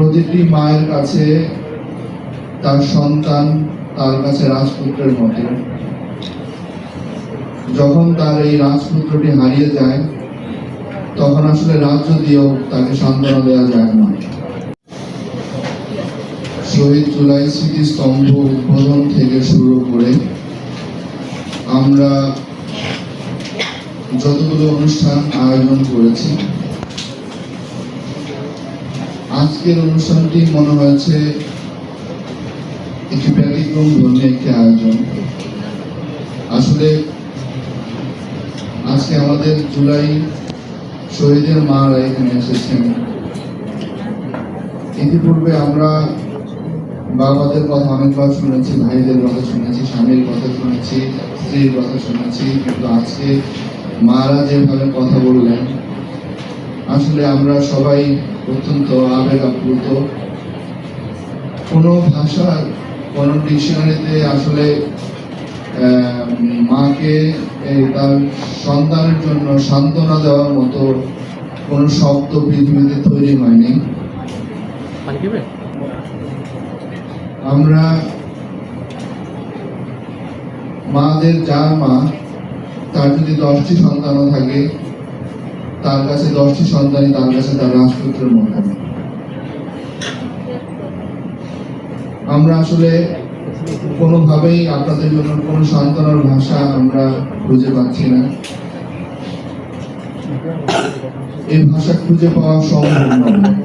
প্রতিটি মায়ের কাছে তার সন্তান, তার কাছে রাজপুত্রের মতো। যখন তার এই রাজপুত্রটি হারিয়ে যায়, তখন আসলে রাজ্য দিয়েও তাকে সান্ত্বনা দেওয়া যায় না। শহীদ জুলাই স্মৃতিস্তম্ভ উদ্বোধন থেকে শুরু করে আমরা যতগুলো অনুষ্ঠান আয়োজন করেছি আজকের অনুষ্ঠানটি মনে হয়েছে একটি ব্যতিক্রম ধর্মী একটি আয়োজন। আসলে আজকে আমাদের জুলাই শহীদের মারা এখানে এসেছেন। ইতিপূর্বে আমরা বাবাদের কথা অনেকবার শুনেছি, ভাইদের কথা শুনেছি, স্বামীর কথা শুনেছি, স্ত্রীর কথা শুনেছি, কিন্তু আজকে মারা যেভাবে কথা বললেন আসলে আমরা সবাই অত্যন্ত আবেগ আপ্লুত কোনো ভাষা কোনো ডিকশনারিতে আসলে মাকে তার সন্তানের জন্য সান্ত্বনা দেওয়ার মতো কোনো শব্দ পৃথিবীতে তৈরি হয়নি। আমরা মাদের যার মা তার যদি দশটি সন্তানও থাকে তার কাছে দশটি সন্তানই তার কাছে তার রাজপুত্রের মতো আমরা আসলে কোনোভাবেই আপনাদের জন্য কোনো সান্ত্বনার ভাষা আমরা খুঁজে পাচ্ছি না। এই ভাষা খুঁজে পাওয়া সম্ভব নয়।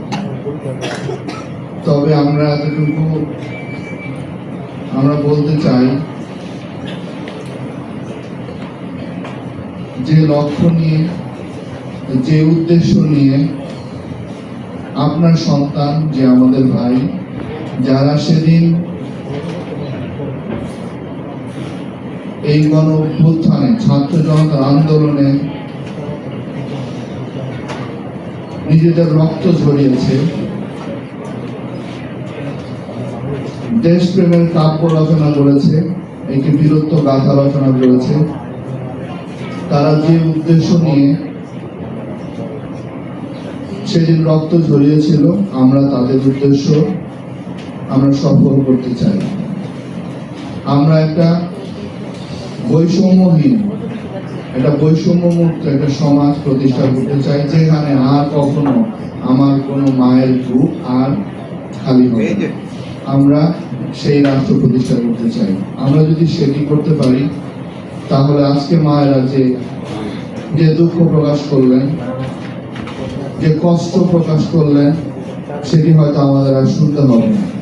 তবে আমরা এতটুকু আমরা বলতে চাই যে লক্ষ্য নিয়ে যে উদ্দেশ্য নিয়ে আপনার সন্তান, যে আমাদের ভাই, যারা সেদিন এই গণ অভ্যুত্থানে, ছাত্র জনতার আন্দোলনে নিজেদের রক্ত ঝরিয়েছে, দেশপ্রেমের কাব্য রচনা করেছে, একটি বীরত্ব গাথা রচনা করেছে, তারা যে উদ্দেশ্য নিয়ে সেদিন রক্ত ঝরিয়েছিল, আমরা তাদের উদ্দেশ্য আমরা সফল করতে চাই। আমরা একটা বৈষম্যহীন, একটা বৈষম্যমুক্ত একটা সমাজ প্রতিষ্ঠা করতে চাই, যেখানে আর কখনো আমার কোনো মায়ের বুক আর খালি হবে আমরা সেই রাষ্ট্র প্রতিষ্ঠা করতে চাই। আমরা যদি সেটি করতে পারি, তাহলে আজকে মায়েরা যে যে দুঃখ প্রকাশ করলেন যে কষ্ট প্রকাশ করলেন সেটি হয়তো আমাদের আর শুনতে হবে না।